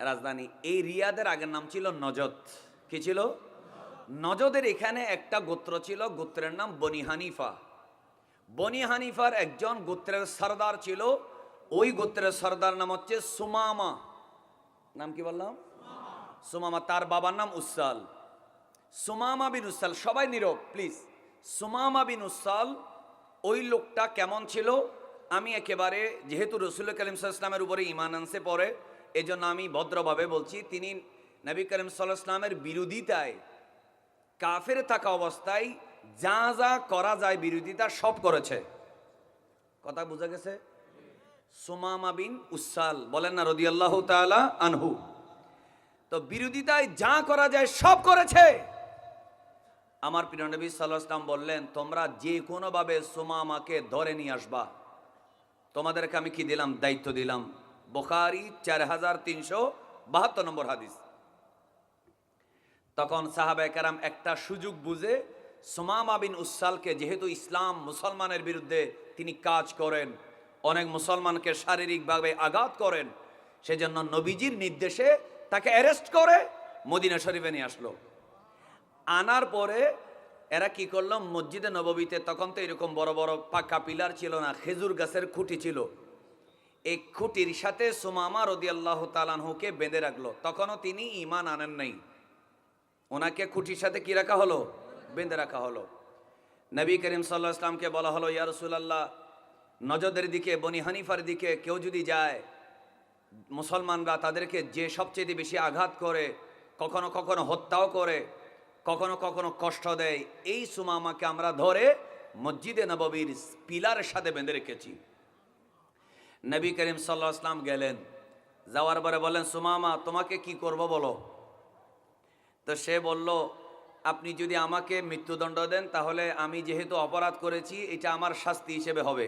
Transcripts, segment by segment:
রাজধানী। এই রিয়াদের আগের নাম ছিল নজদ। কি ছিল? নজদের এখানে একটা গোত্র ছিল, গোত্রের নাম বনি হানিফা। বনি হানিফার একজন গোত্রের সর্দার ছিল, ওই গোত্রের সর্দার নাম হচ্ছে সুমামা। নাম কি বললাম? সুমামা, তার বাবার নাম উসাল। সুমামা বিন উসাল, সবাই নীরব প্লিজ সুমামা বিন উসাল, ওই লোকটা কেমন ছিল? আমি একেবারে, যেহেতু রসুল করিম ইসলামের উপরে ইমান আনসে পড়ে এই জন্য আমি ভদ্রভাবে বলছি, তিনি নবী করিম সাল্লাহ বিরোধিতায় কাফের থাকা অবস্থায় যা যা করা যায় বিরোধিতা সব করেছে। কথা বোঝা গেছে? সোমামা বিন উসাল বলেন না, রদিয়াল্লাহ তাআলা আনহু। তো বিরোধিতায় যা করা যায় সব করেছে। আমার প্রিয় নবী সাল্লাহ ইসলাম বললেন, তোমরা যে কোনোভাবে সোমামাকে ধরে নিয়ে আসবা। তোমাদেরকে আমি কি দিলাম? দায়িত্ব দিলাম। বোখারি চার হাজার তিনশো বাহাত্তর নম্বর হাদিস। তখন সাহাবায়ে কেরাম একটা সুযোগ বুঝে সুমামা বিন উসালকে, যেহেতু ইসলাম মুসলমানের বিরুদ্ধে তিনি কাজ করেন, অনেক মুসলমানকে শারীরিকভাবে আঘাত করেন, সেজন্য নবীজির নির্দেশে তাকে অ্যারেস্ট করে মদিনা শরীফে নিয়ে আসলো। আনার পরে এরা কি করল? মসজিদে নববীতে তখন তো এরকম বড় বড় পাকা পিলার ছিল না, খেজুর গাছের খুঁটি ছিল। এই খুঁটির সাথে সুমামা রদি আল্লাহ তালানহুকে বেঁধে রাখল। তখনও তিনি ইমান আনেন নাই। ওনাকে খুঁটির সাথে কি রাখা হলো? বেঁধে রাখা হলো। নবী করিম সাল্লাহ ইসলামকে বলা হলো, ইয়া রসুলাল্লাহ দিকে, বনি হানিফার দিকে কেউ যদি যায়, মুসলমানরা তাদেরকে যে সবচেয়ে বেশি আঘাত করে, কখনো কখনো হত্যাও করে, কখনো কখনো কষ্ট দেয়, এই সুমামাকে আমরা ধরে মসজিদে নববীর পিলারের সাথে বেঁধে রেখেছি। নবী করিম সাল্লাহ ইসলাম গেলেন। যাওয়ার পরে বলেন সুমামা, তোমাকে কি করব বলো? তো সে বলল, আপনি যদি আমাকে মৃত্যুদণ্ড দেন, তাহলে আমি যেহেতু অপরাধ করেছি, এটা আমার শাস্তি হিসেবে হবে।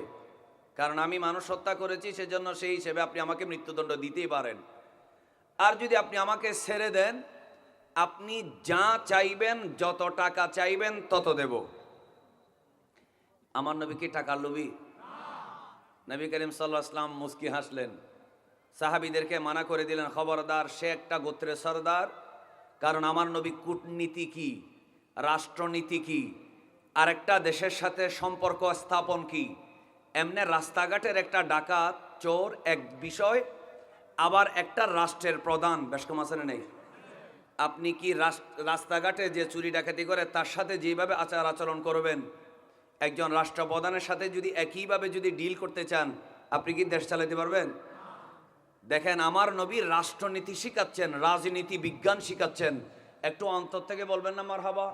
কারণ আমি মানুষ হত্যা করেছি, সেজন্য সেই হিসেবে আপনি আমাকে মৃত্যুদণ্ড দিতেই পারেন। আর যদি আপনি আমাকে ছেড়ে দেন, আপনি যা চাইবেন, যত টাকা চাইবেন, তত দেব। আমার নবী কি টাকার লোভী? নবী করিম সাল্লাহ আসলাম মুস্কি হাসলেন। সাহাবিদেরকে মানা করে দিলেন, খবরদার, সে একটা গোত্রের সর্দার। কারণ আমার নবী কূটনীতি কি, রাষ্ট্রনীতি কি, আরেকটা দেশের সাথে সম্পর্ক স্থাপন কি? এমনি রাস্তাঘাটের একটা ডাকাত, চোর, এক বিষয়, আবার একটা রাষ্ট্রের প্রধান। বেশকম নেই? আপনি কি রাস্তাঘাটে যে চুরি ডাকাতি করে, তার সাথে যেভাবে আচার আচরণ করবেন একজন রাষ্ট্রপ্রধানের সাথে যদি একইভাবে যদি ডিল করতে চান, আপনি কি দেশ চালাতে পারবেন? দেখেন, আমার নবী রাষ্ট্রনীতি শিখাচ্ছেন, রাজনীতি বিজ্ঞান শিখাচ্ছেন। একটু অন্তর থেকে বলবেন না আমার হাবা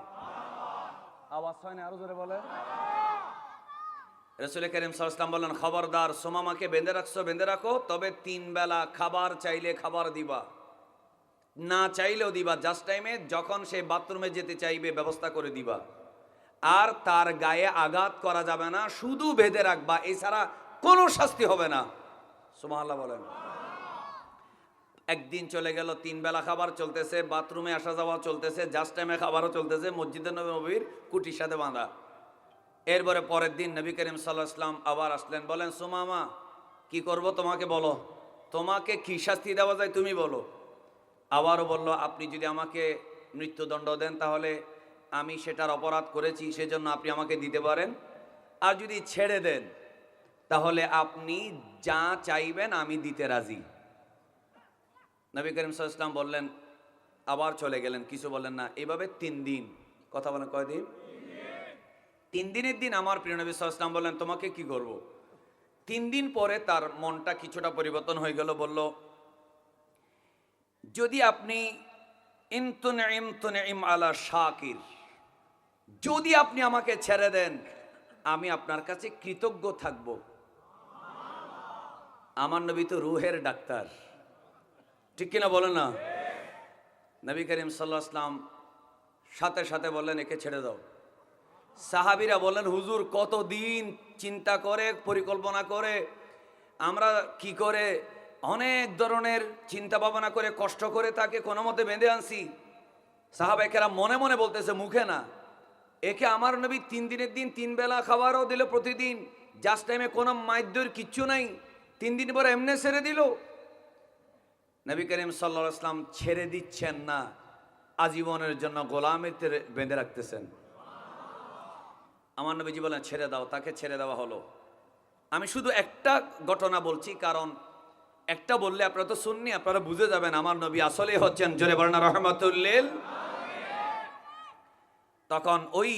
আওয়াজ হয় না, আরও জোরে বলে রসুল করিম সাল্লাম বললেন, খবরদার, সোমামাকে বেঁধে রাখছো, বেঁধে রাখো, তবে তিন বেলা খাবার চাইলে খাবার দিবা। না চাইলেও দিবা জাস্ট টাইমে যখন সে বাথরুমে যেতে চাইবে, ব্যবস্থা করে দিবা। আর তার গায়ে আঘাত করা যাবে না, শুধু বেঁধে রাখবা, এছাড়া কোনো শাস্তি হবে না। সুমাল্লাহ বলেন। একদিন চলে গেল, তিন বেলা খাবার চলতেছে, বাথরুমে আসা যাওয়া চলতেছে জাস্ট টাইমে খাবারও চলতেছে, মসজিদে নবীর কুটির সাথে বাঁধা। এরপরে পরের দিন নবী করিম সাল্লাহ ইসলাম আবার আসলেন, বলেন, সুমামা, কি করব তোমাকে বলো? তোমাকে কি শাস্তি দেওয়া যায় তুমি বলো। আবারও বলল, আপনি যদি আমাকে মৃত্যুদণ্ড দেন তাহলে আমি সেটার অপরাধ করেছি, সেজন্য আপনি আমাকে দিতে পারেন। আর যদি ছেড়ে দেন, তাহলে আপনি যা চাইবেন আমি দিতে রাজি। নবী করিম সাল্লাম বললেন, আবার চলে গেলেন, কিছু বললেন না। এভাবে তিন দিন। কথা বলেন কয়দিন তিন দিনের দিন আমার প্রিয় নবী সাল্লাম বললেন, তোমাকে কি করব? তিন দিন পরে তার মনটা কিছুটা পরিবর্তন হয়ে গেল, বলল, যদি আপনি ইমতুনইম তুনইম আলা শাকির যদি আপনি আমাকে ছেড়ে দেন, আমি আপনার কাছে কৃতজ্ঞ থাকব। আমার নবী তো রুহের ডাক্তার। ঠিক কিনা বলেন না? নবী করিম সাল্লাহ আসলাম সাথে সাথে বললেন, একে ছেড়ে দাও। সাহাবিরা বললেন, হুজুর, কতদিন চিন্তা করে, পরিকল্পনা করে, আমরা কি করে অনেক ধরনের চিন্তা ভাবনা করে, কষ্ট করে তাকে কোনো মতে বেঁধে আনছি? সাহাবেকেরা মনে মনে বলতেছে, মুখে না। একে আমার নবী তিন দিনের দিন তিন বেলা খাবারও দিল প্রতিদিন। জাস্ট টাইমে কোনো মাইদ্যর কিচ্ছু নাই। তিন দিন পর এমনি ছেড়ে দিল। নবী করিম সাল্লা ইসলাম ছেড়ে দিচ্ছেন না। আজীবনের জন্য গোলামিতে বেঁধে রাখতেছেন। আমার নবীজি বলেন, ছেড়ে দাও। তাকে ছেড়ে দেওয়া হলো। আমি শুধু একটা ঘটনা বলছি, কারণ একটা বললে আপনারা তো শুননি আপনারা বুঝে যাবেন, আমার নবী আসলেই হচ্ছেন, জোরে বর্ণা রহমতুল্লিল। তখন ওই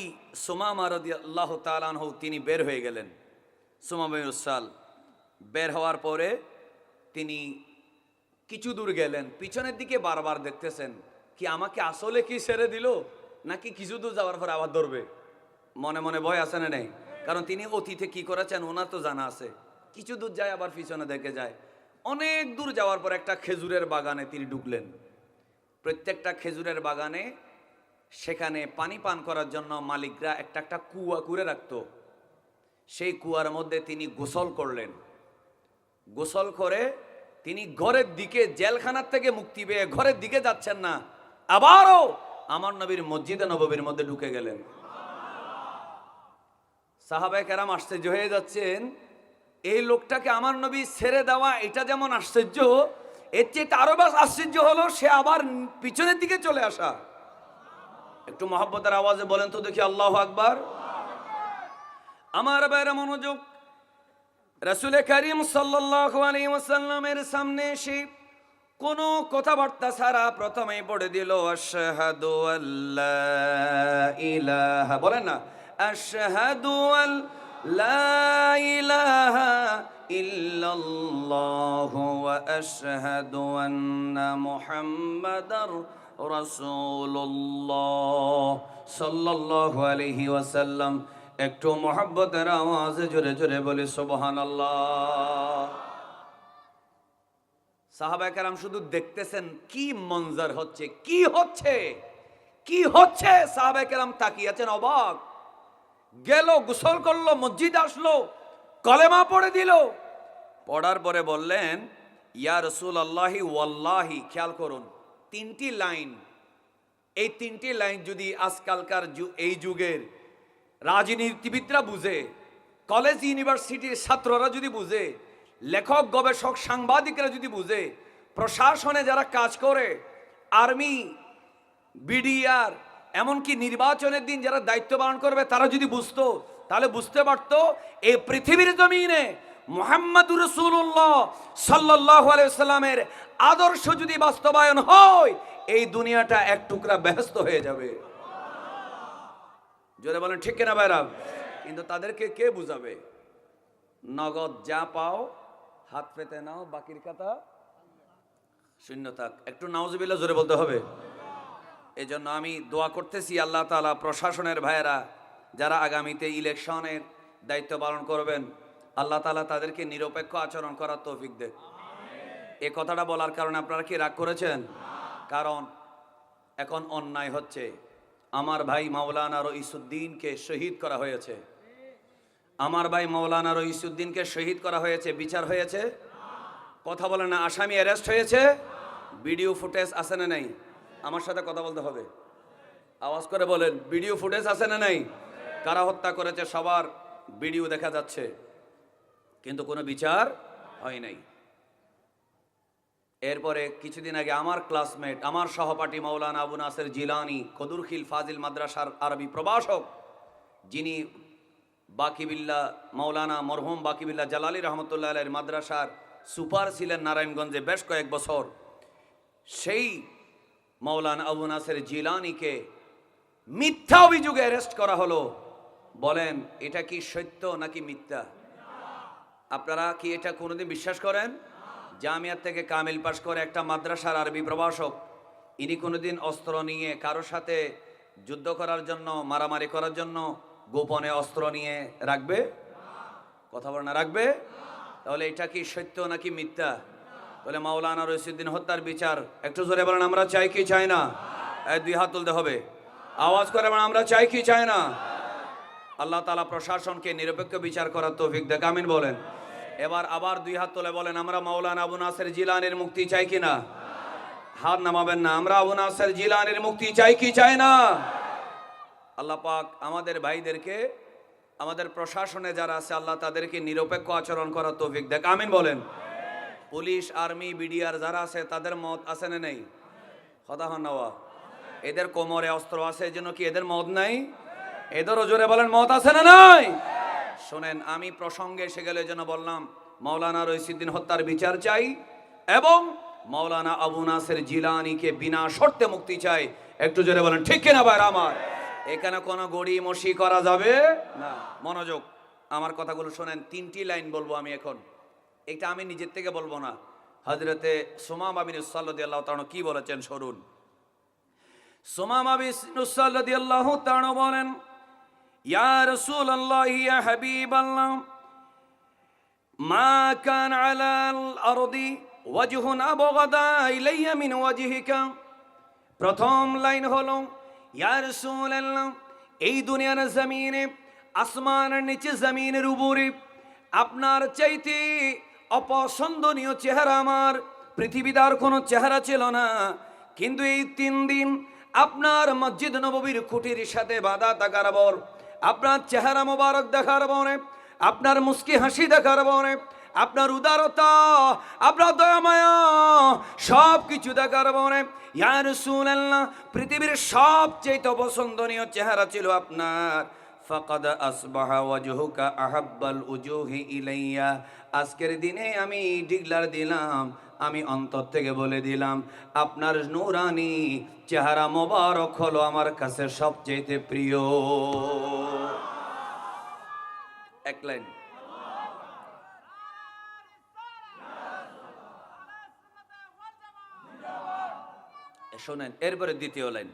সুমামা রদি আল্লাহ তালানহ তিনি বের হয়ে গেলেন, সুমামা উসাল। বের হওয়ার পরে তিনি কিছু দূর গেলেন, পিছনের দিকে বারবার দেখতেছেন, কি আমাকে আসলে কি ছেড়ে দিল, নাকি কিছু দূর যাওয়ার পর আবার ধরবে? মনে মনে ভয় আছে না নেই? কারণ তিনি অতীতে কি করেছেন ওনার তো জানা আছে। কিছু দূর যায়, আবার পিছনে দেখে যায়। অনেক দূর যাওয়ার পর একটা খেজুরের বাগানে তিনি ঢুকলেন। প্রত্যেকটা খেজুরের বাগানে সেখানে পানি পান করার জন্য মালিকরা একটা একটা কুয়া করে রাখতো। সেই কুয়ার মধ্যে তিনি গোসল করলেন। গোসল করে তিনি ঘরের দিকে জেলখানার থেকে মুক্তি পেয়ে ঘরের দিকে যাচ্ছেন না, আবারও আমার নবীর মসজিদে নববীর মধ্যে ঢুকে গেলেন। সাহাবাই কেরাম আশ্চর্য হয়ে যাচ্ছেন, এই লোকটাকে আমার নবী ছেড়ে দেওয়া এটা যেমন আশ্চর্য, এর চেয়ে আরও বেশ আশ্চর্য হলো সে আবার পিছনের দিকে চলে আসা। একটু মহাব্বতের আওয়াজে বলেন তো দেখি আল্লাহ আকবার। আমার বাইরে মনোযোগ। রসুল করিম সাল্লামের সামনে এসে কোনো কথাবার্তা ছাড়া প্রথমেই পড়ে দিল, আশহাদু বলেন না, আশহাদু আল্লাহ আলাইহি ওয়াসাল্লাম একটু মোহাব্বতের আওয়াজে জোরে জোরে বলি, সুবহানাল্লাহ। সাহাবা কারাম শুধু দেখতেছেন কি মঞ্জার হচ্ছে, কি হচ্ছে কি হচ্ছে? সাহাবা কারাম তাকিয়ে আছেন অবাক। গেল, গোসল করল, মসজিদ আসলো, কলেমা পড়ে দিল। পড়ার পরে বললেন, ইয়া রসুল আল্লাহি ওয়াল্লাহি, খেয়াল করুন। তিনটি লাইন। এই তিনটি লাইন যদি আজকালকার এই যুগের রাজনীতিবিদরা বুঝে, কলেজ, ইউনিভার্সিটির ছাত্ররা যদি বুঝে, লেখক, গবেষক, সাংবাদিকরা যদি বুঝে, প্রশাসনে যারা কাজ করে, আর্মি, বিডিআর, এমনকি নির্বাচনের দিন যারা দায়িত্ব পালন করবে, তারা যদি বুঝতো, তাহলে বুঝতে পারতো, এই পৃথিবীর জমিনে মোহাম্মদুর রসুল্লাহ সাল্লাহ সাল্লামের আদর্শ যদি বাস্তবায়ন হয়, এই দুনিয়াটা এক টুকরা ব্যস্ত হয়ে যাবে। জোরে বলেন, ঠিক কিনা বাইরা কিন্তু তাদেরকে কে বুঝাবে? নগদ যা পাও, হাত পেতে নাও, বাকির কথা শূন্য থাক। একটু নাউজবিল্লা জোরে বলতে হবে। এই জন্য আমি দোয়া করতেছি আল্লাহ তালা প্রশাসনের ভাইয়েরা, যারা আগামীতে ইলেকশনের দায়িত্ব পালন করবেন আল্লাহ তালা তাদেরকে নিরপেক্ষ আচরণ করার তৌফিক দেখ এ কথাটা বলার কারণে আপনারা কি রাগ করেছেন? কারণ এখন অন্যায় হচ্ছে। আমার ভাই মাওলানা রইসুদ্দিনকে শহীদ করা হয়েছে। আমার ভাই মাওলানা রইসুদ্দিনকে শহীদ করা হয়েছে। বিচার হয়েছে? কথা বলে না আসামি অ্যারেস্ট হয়েছে? ভিডিও ফুটেজ আছে না নাই? আমার সাথে কথা বলতে হবে। আওয়াজ করে বলেন ভিডিও ফুটেজ আছে না নাই? কারা হত্যা করেছে সবার ভিডিও দেখা যাচ্ছে। কিন্তু কোনো বিচার হয় নাই। এরপরে কিছুদিন আগে আমার ক্লাসমেট আমার সহপাঠী মৌলানা আবু নাসের জিলানি, কদুরখিল ফাজিল মাদ্রাসার আরবি প্রভাষক, যিনি বাকিবিল্লা মৌলানা মরহুম বাকিবিল্লা জালালি রহমতুল্লাহ আলের মাদ্রাসার সুপার ছিলেন নারায়ণগঞ্জে বেশ কয়েক বছর, সেই মৌলানা আবু নাসের জিলানিকে মিথ্যা অভিযোগে অ্যারেস্ট করা হলো। বলেন, এটা কি সত্য নাকি মিথ্যা? আপনারা কি এটা কোনোদিন বিশ্বাস করেন? জামিয়াত থেকে কামিল পাশ করে একটা মাদ্রাসার আরবি প্রভাষক। ইনি কোনোদিন অস্ত্র নিয়ে কারোর সাথে যুদ্ধ করার জন্য, মারামারি করার জন্য গোপনে অস্ত্র নিয়ে রাখবে? কথা বলে না, রাখবে? তাহলে এটা কি সত্য নাকি মিথ্যা? বলে মাওলানা রসিদ্দিন হত্যার বিচার, একটু জোরে বলেন, আমরা চাই কি চাই না? দুই হাত তুলতে হবে। আওয়াজ করে বলেন, আমরা চাই কি চাই না? আল্লাহ তালা প্রশাসনকে নিরপেক্ষ বিচার করার তৌফিক দেখ আমিন বলেন। এবার আবার দুই হাত তুলে বলেন, আমরা মাওলানা আবু নাসের জিলানের মুক্তি চাই কি না? হাত নামাবেন না, আমরা আবু নাসের জিলানের মুক্তি চাই কি চাই না? আল্লাহ পাক আমাদের ভাইদেরকে, আমাদের প্রশাসনে যারা আছে, আল্লাহ তাদেরকে নিরপেক্ষ আচরণ করার তৌফিক দেখ আমিন বলেন। পুলিশ, আর্মি, বিডিআর যারা আছে, তাদের মত আছে না নেই? হন নওয়া এদের কোমরে অস্ত্র আছে জন্য কি এদের মত নাই? এদেরও জোরে বলেন, মত আছে না নাই? শোনেন, আমি প্রসঙ্গে এসে গেলে যেন বললাম, মাওলানা রইসুদ্দিন হত্যার বিচার চাই এবং মাওলানা আবু নাসের জিলানিকে বিনা শর্তে মুক্তি চাই। একটু জোরে বলেন, ঠিক কিনা ভাই আমার? এখানে কোনো গড়ি মসি করা যাবে? না। মনোযোগ, আমার কথাগুলো শোনেন, তিনটি লাইন বলব আমি এখন। এটা আমি নিজের থেকে বলব না। হজরতে সোমা বাবিন সাল্লাহ আল্লাহ তাআলা কি বলেছেন সরুন সোমা বাবিন সাল্লাহ আল্লাহ তাআলা বলেন ইয়া রাসূলুল্লাহ ইয়া হাবিবাল্লাহ ما كان على الأرض وجه أبغض إلي من وجهك প্রথম লাইন হলো ইয়া রাসূলুল্লাহ এই দুনিয়ার জমিনে আসমানের নিচে জমিনের উপরে আপনার চাইতে অপছন্দনীয় চেহারা আমার পৃথিবীদার কোনো চেহারা ছিল না কিন্তু এই তিন দিন আপনার মসজিদ নববীর খুঁটির সাথে বাধা থাকার পর আপনার চেহারা মোবারক দেখার পরে আপনার মুস্কি হাসি দেখার পরে আপনার উদারতা, আপনার দয়ামায়া সব কিছু দেখার পরে ইয়ার সুনাল্লাহ পৃথিবীর সবচেয়ে পছন্দনীয় চেহারা ছিল আপনার। ফাকাদ আসবাহা ওয়াজহুকা আহাব্বাল উজুহি ইলাইয়া। আজকের দিনে আমি ডিগলার দিলাম আমি অন্তর থেকে বলে দিলাম, আপনার নুরানি চেহারা মোবারক হলো আমার কাছে সবচেয়েতে প্রিয়। এক লাইন। শোনেন, এরপরে দ্বিতীয় লাইন।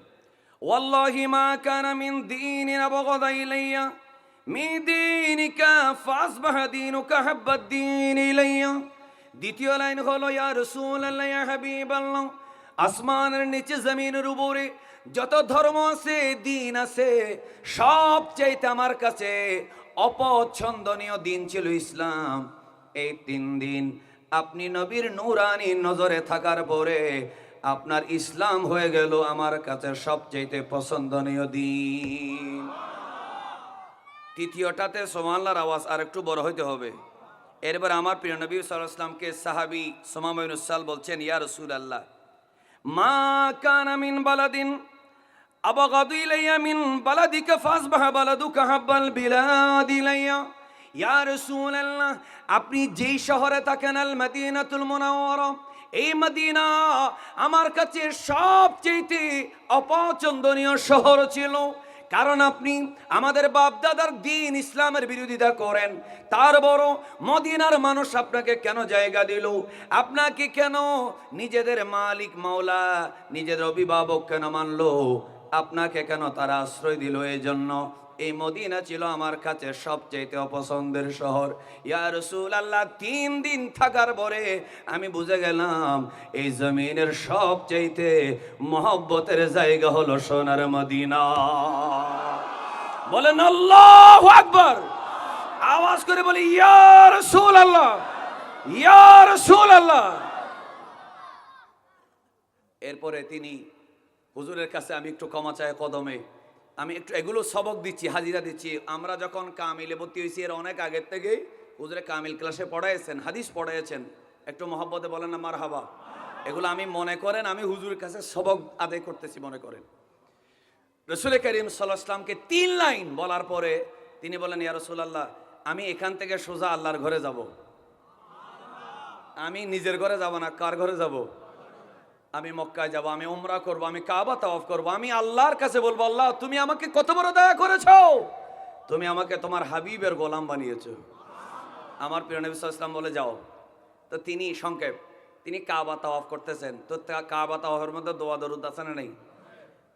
ওয়াল্লাহি মা কানা মিন দীনিন আবগাদা ইলাইয়া মিন দীনিকা ফাসবাহা দীনুকা হাব্বা দীন ইলাইয়া। দ্বিতীয় লাইন হলো, ইয়া হাবিবাল্লাহ, আসমানের নিচে জমিনের উপরে যত ধর্ম আছে, দিন আছে, সব চাইতে আমার কাছে অপছন্দনীয় দিন ছিল ইসলাম। এই তিন দিন আপনি নবীর নূরানি নজরে থাকার পরে আপনার ইসলাম হয়ে গেল আমার কাছে সবচাইতে পছন্দনীয় দিন। তৃতীয়টাতে সোমাল্লার আওয়াজ আর একটু বড় হইতে হবে। এরপর আমার প্রিয় নবী সাল্লামকে সাহাবি সোমামুসাল বলছেন, ইয়া রসুল আল্লাহ মা কানা মিন বালাদিন ইয়া রাসূলুল্লাহ, আপনি যেই শহরে থাকেন, আল মদিনাতুল মুনাওয়ারা, এই মদিনা আমার কাছে সবচেয়ে অপছন্দনীয় শহর ছিল। কারণ আপনি আমাদের বাপদাদার দিন ইসলামের বিরোধিতা করেন। তার বড় মদিনার মানুষ আপনাকে কেন জায়গা দিল? আপনাকে কেন নিজেদের মালিক মাওলা, নিজেদের অভিভাবক কেন মানলো? আপনাকে কেন তারা আশ্রয় দিল? এই জন্য এই মদিনা ছিল আমার কাছে সবচেয়ে অপছন্দের শহর। ইয়া রসুল আল্লাহ তিন দিন থাকার পরে আমি বুঝে গেলাম, এই জমিনের সবচেয়ে মহব্বতের জায়গা হলো সোনার মদিনা। বলেন আল্লাহ আকবর। আওয়াজ করে বলি, ইয়া রসুল আল্লাহ ইয়া রসুল আল্লাহ এরপরে তিনি হুজুরের কাছে আমি একটু ক্ষমা চাই কদমে। আমি একটু এগুলো সবক দিচ্ছি, হাজিরা দিচ্ছি। আমরা যখন কামিলে ভর্তি হয়েছি এর অনেক আগের থেকেই হুজুরে কামিল ক্লাসে পড়াইছেন, হাদিস পড়াইছেন। একটু মহব্বতে বলেন না মার হাবা এগুলো আমি মনে করেন, আমি হুজুরের কাছে সবক আদায় করতেছি মনে করেন। রসুল করিম সাল্লাহামকে তিন লাইন বলার পরে তিনি বলেন, ইয়া রসুলাল্লাহ, আমি এখান থেকে সোজা আল্লাহর ঘরে যাব। আমি নিজের ঘরে যাব না, কার ঘরে যাব? আমি মক্কায় যাব, আমি উমরা করব, আমি কাবা তাওয়াফ করব, আমি আল্লাহর কাছে বলব, আল্লাহ, তুমি আমাকে কত বড় দয়া করেছ? তুমি আমাকে তোমার হাবিবের গোলাম বানিয়েছো। আমার প্রিয় নবী ওয়াসাল্লাম বলে, যাও। তো তিনি সংক্ষেপ, তিনি কাবা তাওয়াফ করতেছেন। তো কাবা তাওয়াফের মধ্যে দোয়া দরুদ আছে না নেই?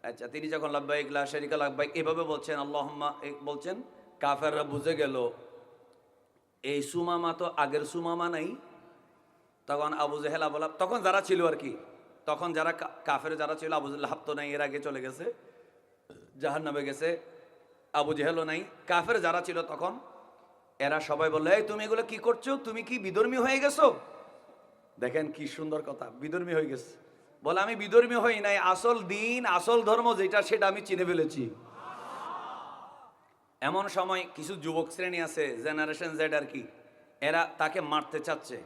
আচ্ছা তিনি যখন লাব্বাইক, লা শারিকা লাব্বাইক, এভাবে বলছেন, আল্লাহুম্মা বলছেন, কাফেররা বুঝে গেল, এই সুমামা তো আগের সুমামা নাই। তখন আবু জেহেল আহাব- তখন যারা ছিল আর কি তখন যারা কাফের যারা ছিল, আবু জেহেল তো নাই, এর আগে চলে গেছে জাহান নামে গেছে, আবু জেহেলও নাই। কাফের যারা ছিল তখন, এরা সবাই বলল, এই, তুমি এগুলো কি করছ? তুমি কি বিধর্মী হয়ে গেছো? দেখেন কি সুন্দর কথা বিধর্মী হয়ে গেছে। বলে, আমি বিধর্মী হই নাই, আসল দিন, আসল ধর্ম যেটা, সেটা আমি চিনে ফেলেছি। এমন সময় কিছু যুবক শ্রেণি আছে, জেনারেশন জেড আর কি, এরা তাকে মারতে চাচ্ছে।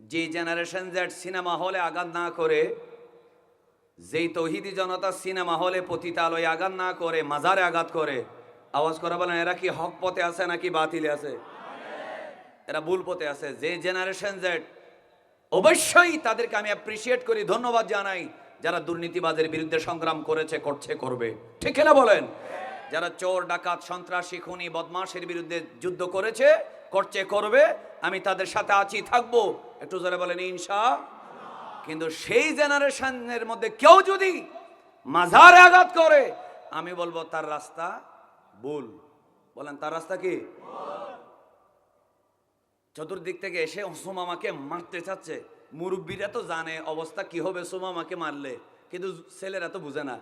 যে জেনারেশন জেড সিনেমা হলে আঘাত না করে, যেই তৌহিদি জনতা সিনেমা হলে পতিতালয়ে আঘাত না করে, মাজারে আঘাত করে, আওয়াজ করা বলেন, এরা কি হক পথে আছে নাকি বাতিলে আছে? এরা ভুল পথে আছে। যে জেনারেশন জেড, অবশ্যই তাদেরকে আমি অ্যাপ্রিসিয়েট করি, ধন্যবাদ জানাই। যারা দুর্নীতিবাজের বিরুদ্ধে সংগ্রাম করেছে, করছে, করবে। ঠিক না বলেন? যারা চোর, ডাকাত, সন্ত্রাসী, খুনি, বদমাশের বিরুদ্ধে যুদ্ধ করেছে, করছে, করবে, আমি তাদের সাথে আছি, থাকব। একটু জোরে বলেন ইনশা কিন্তু সেই জেনারেশনের মধ্যে কেউ যদি মাঝারে আঘাত করে, আমি বলব তার রাস্তা ভুল। বলেন, তার রাস্তা কি? চতুর্দিক থেকে এসে সুমামাকে মারতে চাচ্ছে। মুরব্বীরা তো জানে অবস্থা কি হবে সুমামাকে মারলে, কিন্তু ছেলেরা তো বুঝে না।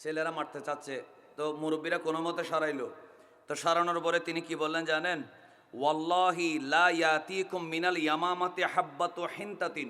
ছেলেরা মারতে চাচ্ছে। তো মুরব্বীরা কোনো মতে সরাইলো। তো সরানোর পরে তিনি কি বললেন জানেন? ওয়াল্লাহি লা ইয়াতিকুম মিনাল ইয়ামামাতি হাব্বাতু হিনতাতিন